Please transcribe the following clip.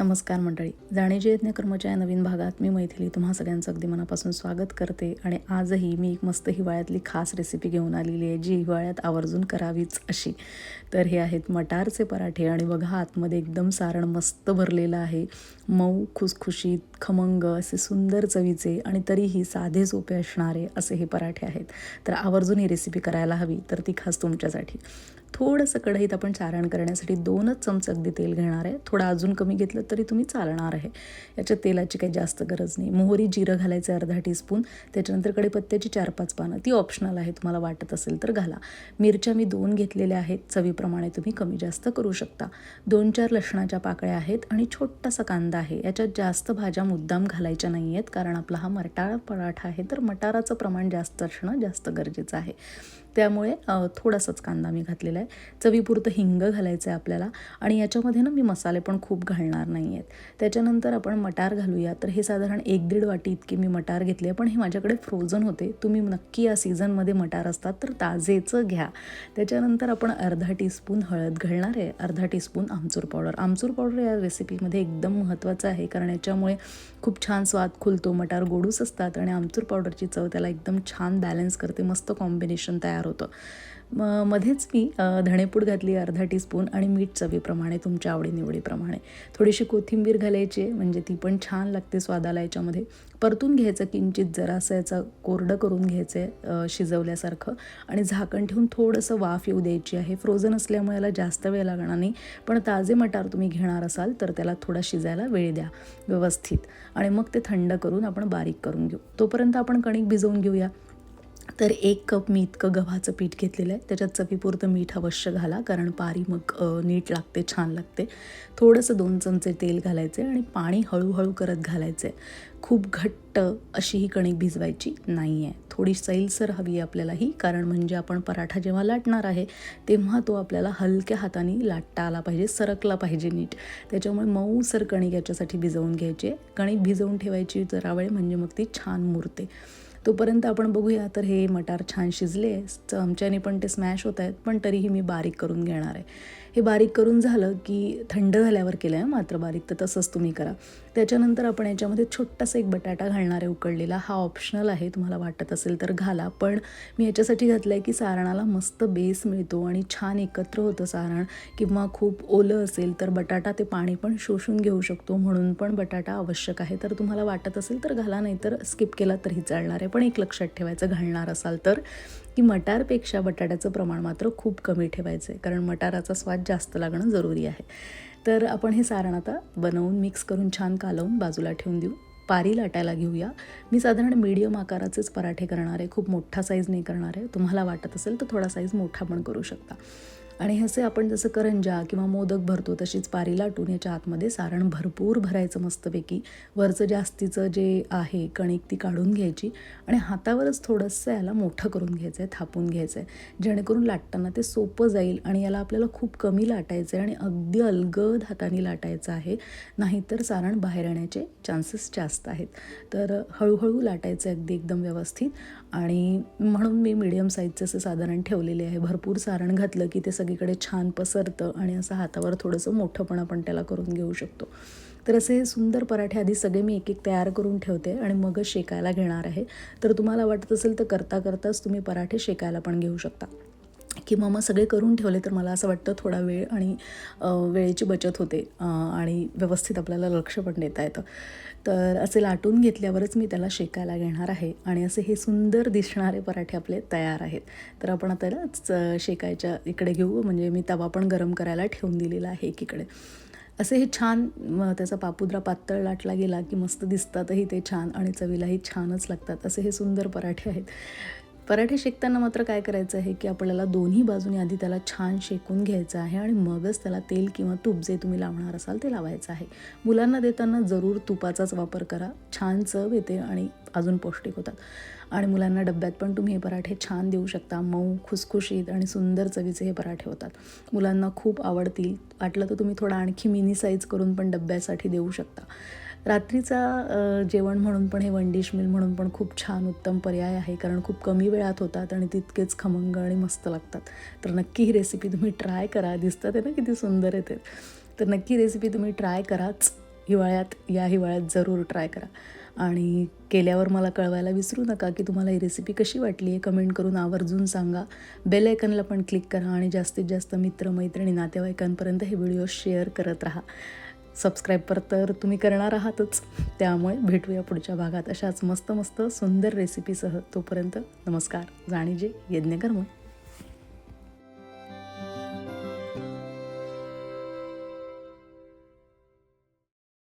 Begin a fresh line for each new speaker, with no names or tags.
नमस्कार मंडळी. जाणीजे यज्ञ कर्मच्या या नवीन भागात मी मैथिली तुम्हा सगळ्यांचं अगदी मनापासून स्वागत करते आणि आजही मी एक मस्त हिवाळ्यातली खास रेसिपी घेऊन आलेली आहे जी हिवाळ्यात आवर्जून करावीच अशी. तर हे आहेत मटारचे पराठे आणि बघा आतमध्ये एकदम सारण मस्त भरलेलं आहे. मऊ खुसखुशीत खमंग असे सुंदर चवीचे आणि तरीही साधे सोपे असणारे असे हे पराठे आहेत. तर आवर्जून ही रेसिपी करायला हवी तर ती खास तुमच्यासाठी. थोडंसं कढईत आपण चारण करण्यासाठी दोनच चमच अगदी तेल घेणार आहे. थोडं अजून कमी घेतलं तरी तुम्ही चालणार आहे. याच्या तेलाची काही जास्त गरज नाही. मोहरी जिरं घालायचं अर्धा टीस्पून त्याच्यानंतर कढीपत्त्याची चार पाच पानं. ती ऑप्शनल आहे तुम्हाला वाटत असेल तर घाला. मिरच्या मी दोन घेतलेल्या आहेत. चवीप्रमाणे तुम्ही कमी जास्त करू शकता. दोन चार लसणाच्या पाकळ्या आहेत आणि छोटासा कांदा आहे. याच्यात जास्त भाज्या मुद्दाम घालायच्या नाही आहेत कारण आपला हा मटाळ पराठा आहे. तर मटाराचं प्रमाण जास्त असणं जास्त गरजेचं आहे. त्यामुळे थोडासाच कांदा मी घातलेला आहे. चवीपुरतं हिंग घालायचं आहे आपल्याला. आणि याच्यामध्ये ना मी मसाले पण खूप घालणार नाही आहेत त्याच्यानंतर आपण मटार घालूया. तर हे साधारण एक दीड वाटी इतकी मी मटार घेतले पण हे माझ्याकडे फ्रोझन होते. तुम्ही नक्की या सीझनमध्ये मटार असतात तर ताजेचं घ्या. त्याच्यानंतर आपण अर्धा टीस्पून हळद घालणार आहे. अर्धा टीस्पून आमचूर पावडर आमचूर पावडर या रेसिपीमध्ये एकदम महत्त्वाचं आहे. कारण याच्यामुळे खूप छान स्वाद खुलतो. मटार गोडूस असतात आणि आमचूर पावडरची चव त्याला एकदम छान बॅलन्स करते. मस्त कॉम्बिनेशन तयार होतं. म मध्येच मी धणेपूड घातली अर्धा टीस्पून आणि मीठ चवीप्रमाणे तुमच्या आवडीनिवडीप्रमाणे. थोडीशी कोथिंबीर घालायची म्हणजे ती पण छान लागते स्वादाला याच्यामध्ये. परतून घ्यायचं किंचित जरासं याचं कोरडं करून घ्यायचं आहे शिजवल्यासारखं. आणि झाकण ठेवून थोडंसं वाफ येऊ द्यायची आहे. फ्रोझन असल्यामुळे याला जास्त वेळ लागणार नाही. पण ताजे मटार तुम्ही घेणार असाल तर त्याला थोडा शिजायला वेळ द्या व्यवस्थित. आणि मग ते थंड करून आपण बारीक करून घेऊ. तोपर्यंत आपण कणिक भिजवून घेऊया. तर एक कप मी इतकं गव्हाचं पीठ घेतलेलं आहे. त्याच्यात चवीपुरतं मीठ अवश्य घाला कारण पारी मग नीट लागते छान लागते. थोडंसं दोन चमचे तेल घालायचे आणि पाणी हळूहळू करत घालायचे खूप घट्ट अशी ही कणिक भिजवायची नाही आहे थोडी सैलसर हवी आहे आपल्याला ही कारण म्हणजे आपण पराठा जेव्हा लाटणार आहे तेव्हा तो आपल्याला हलक्या हाताने लाटता आला पाहिजे सरकला पाहिजे नीट. त्याच्यामुळे मऊसर कणिक याच्यासाठी भिजवून घ्यायची कणिक भिजवून ठेवायची जरा वेळ म्हणजे मग ती छान मुरते. तोपर्यंत आपण बघूया. तर हे मटार छान शिजले. चमच्याने पण ते स्मॅश होत आहेत पण तरीही मी बारीक करून घेणार आहे. हे बारीक करून झालं की थंड झाल्यावर केलं आहे मात्र बारीक तर तसंच तुम्ही करा. त्याच्यानंतर आपण याच्यामध्ये छोटासा एक बटाटा घालणार आहे उकडलेला. हा ऑप्शनल आहे तुम्हाला वाटत असेल तर घाला. पण मी याच्यासाठी घातलं आहे की सारणाला मस्त बेस मिळतो आणि छान एकत्र होतं सारण. किंवा खूप ओलं असेल तर बटाटा ते पाणी पण शोषून घेऊ शकतो म्हणून पण बटाटा आवश्यक आहे. तर तुम्हाला वाटत असेल तर घाला नाही तर स्किप केला तरी चालणार आहे. पण एक लक्षात ठेवायचं घालणार असाल तर. की मटारपेक्षा बटाट्याचं प्रमाण मात्र खूप कमी ठेवायचं आहे कारण मटाराचा स्वाद जास्त लागणं जरुरी आहे. तर आपण हे सारण आता बनवून मिक्स करून छान कालवून बाजूला ठेवून देऊ. पारी लाटायला घेऊया. मी साधारण मीडियम आकाराचेच पराठे करणार आहे. खूप मोठा साईज नाही करणार आहे. तुम्हाला वाटत असेल तर थोडा साईज मोठा पण करू शकता. आणि असे आपण जसं करंजा किंवा मोदक भरतो तशीच पारी लाटून याच्या आतमध्ये सारण भरपूर भरायचं मस्तपैकी. वरचं जास्तीचं जे आहे कणिक ती काढून घ्यायची आणि हातावरच थोडंसं याला मोठं करून घ्यायचं आहे थापून घ्यायचं आहे जेणेकरून लाटताना ते सोपं जाईल आणि याला आपल्याला खूप कमी लाटायचं आहे आणि अगदी अलगद हाताने लाटायचं आहे. नाहीतर सारण बाहेर येण्याचे चान्सेस जास्त आहेत. तर हळूहळू लाटायचं आहे अगदी एकदम व्यवस्थित. आणि म्हणून मी मीडियम साईजचं असं साधारण ठेवलेले आहे. भरपूर सारण घातलं की ते सगळीकडे छान पसरतं आणि असं हातावर थोडंसं मोठं पण आपण त्याला करून घेऊ शकतो. तर असे सुंदर पराठे आधी सगळे मी एक एक तयार करून ठेवते आणि मगच शेकायला घेणार आहे. तर तुम्हाला वाटत असेल तर करता करताच तुम्ही पराठे शेकायला पण घेऊ शकता. किंवा मग सगळे करून ठेवले तर मला असं वाटतं थोडा वेळ आणि वेळेची बचत होते आणि व्यवस्थित आपल्याला लक्ष पण देता येतं. तर असे लाटून घेतल्यावरच मी त्याला शेकायला घेणार आहे आणि असे हे सुंदर दिसणारे पराठे आपले तयार आहेत. तर आपण आता शेकायच्या इकडे घेऊ म्हणजे मी तवा पण गरम करायला ठेवून दिलेला आहे एकीकडे. असे हे छान त्याचा पापुद्रा पातळ लाटला गेला की मस्त दिसतातही ते छान आणि चवीलाही छानच लागतात. असे हे सुंदर पराठे आहेत. पराठे शेकताना मात्र काय करायचं आहे की आपल्याला दोन्ही बाजूनी आधी त्याला छान शेकून घ्यायचं आहे आणि मगच त्याला तेल किंवा तूप जे तुम्ही लावणार असाल ते लावायचं आहे. मुलांना देताना जरूर तुपाचाच वापर करा. छान चव येते आणि अजून पौष्टिक होतात. आणि मुलांना डब्यात पण तुम्ही हे पराठे छान देऊ शकता. मऊ खुसखुशीत आणि सुंदर चवीचे हे पराठे होतात. मुलांना खूप आवडतील. वाटलं तर तुम्ही थोडा आणखी मिनी साईज करून पण डब्यासाठी देऊ शकता. रात्रीचा जेवण म्हणून पण हे वन डिश मिल म्हणून पण खूप छान उत्तम पर्याय आहे कारण खूप कमी वेळात होतात आणि तितकेच खमंग आणि मस्त लागतात. तर नक्की ही रेसिपी तुम्ही ट्राय करा. दिसतात आहे ना किती सुंदर येते तर नक्की रेसिपी तुम्ही ट्राय कराच. हिवाळ्यात या हिवाळ्यात जरूर ट्राय करा. आणि केल्यावर मला कळवायला विसरू नका की तुम्हाला ही रेसिपी कशी वाटली आहे कमेंट करून आवर्जून सांगा. बेल आयकनला पण क्लिक करा आणि जास्तीत जास्त मित्रमैत्रिणी नातेवाईकांपर्यंत हे व्हिडिओ शेअर करत राहा. सबस्क्राईब तर तुम्ही करणार आहातच. त्यामुळे भेटूया पुढच्या भागात अशाच मस्त मस्त सुंदर रेसिपीसह तोपर्यंत नमस्कार. जाणीजे यज्ञकर्म.